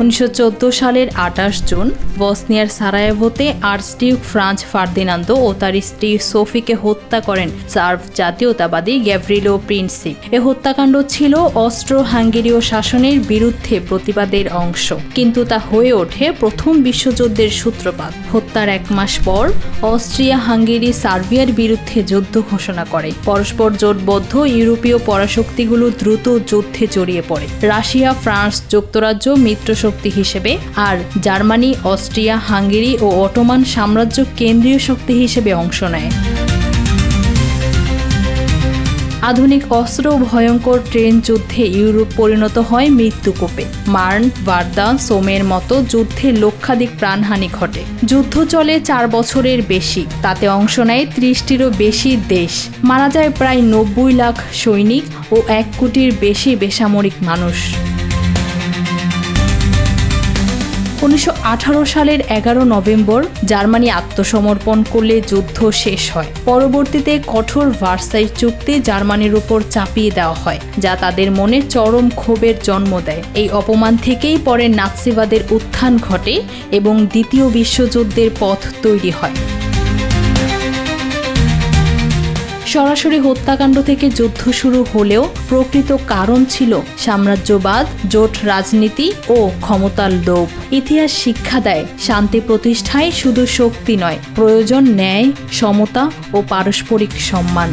উনিশশো চোদ্দ সালের আঠাশ জুন, বসনিয়ার সারায়েভোতে আর্চডিউক ফ্রান্স ফার্দিনান্দো ও তার স্ত্রী সোফিকে হত্যা করেন সার্ভ জাতীয়তাবাদী গ্যাভরিলো প্রিন্সিপ এ হত্যাকাণ্ড ছিল অস্ট্রো হাঙ্গেরীয় শাসনের বিরুদ্ধে প্রতিবাদের অংশ, কিন্তু তা হয়ে ওঠে প্রথম বিশ্বযুদ্ধের সূত্রপাত। হত্যার এক মাস পর অস্ট্রিয়া হাঙ্গেরি সার্বিয়ার বিরুদ্ধে যুদ্ধ ঘোষণা করে। পরস্পর জোটবদ্ধ ইউরোপীয় পরাশক্তিগুলো দ্রুত যুদ্ধে জড়িয়ে পড়ে। রাশিয়া, ফ্রান্স যুক্তরাজ্য মিত্রশক্তি হিসেবে, আর জার্মানি, অস্ট্রিয়া, হাঙ্গেরি ও অটোমান সাম্রাজ্য কেন্দ্রীয় শক্তি হিসেবে অংশ নেয়। আধুনিক অস্ত্র ভয়ঙ্কর ট্রেন যুদ্ধে ইউরোপ পরিণত হয় মৃত্যুকূপে। মার্ন ভার্দা সোমের মতো যুদ্ধে লক্ষাধিক প্রাণহানি ঘটে। যুদ্ধ চলে চার বছরের বেশি, তাতে অংশ নেয় ত্রিশটিরও বেশি দেশ। মারা যায় প্রায় নব্বই লাখ সৈনিক ও এক কোটির বেশি বেসামরিক মানুষ। উনিশশো আঠারো সালের এগারো নভেম্বর জার্মানি আত্মসমর্পণ করলে যুদ্ধ শেষ হয়। পরবর্তীতে কঠোর ভার্সাই চুক্তি জার্মানির উপর চাপিয়ে দেওয়া হয়, যা তাদের মনে চরম ক্ষোভের জন্ম দেয়। এই অপমান থেকেই পরে নাৎসিবাদের উত্থান ঘটে এবং দ্বিতীয় বিশ্বযুদ্ধের পথ তৈরি হয়। সরাসরি হত্যাকাণ্ড থেকে যুদ্ধ শুরু হলেও প্রকৃত কারণ ছিল সাম্রাজ্যবাদ, জোট রাজনীতি ও ক্ষমতার লোভ। ইতিহাস শিক্ষা দেয়, শান্তি প্রতিষ্ঠায় শুধু শক্তি নয়, প্রয়োজন ন্যায়, সমতা ও পারস্পরিক সম্মান।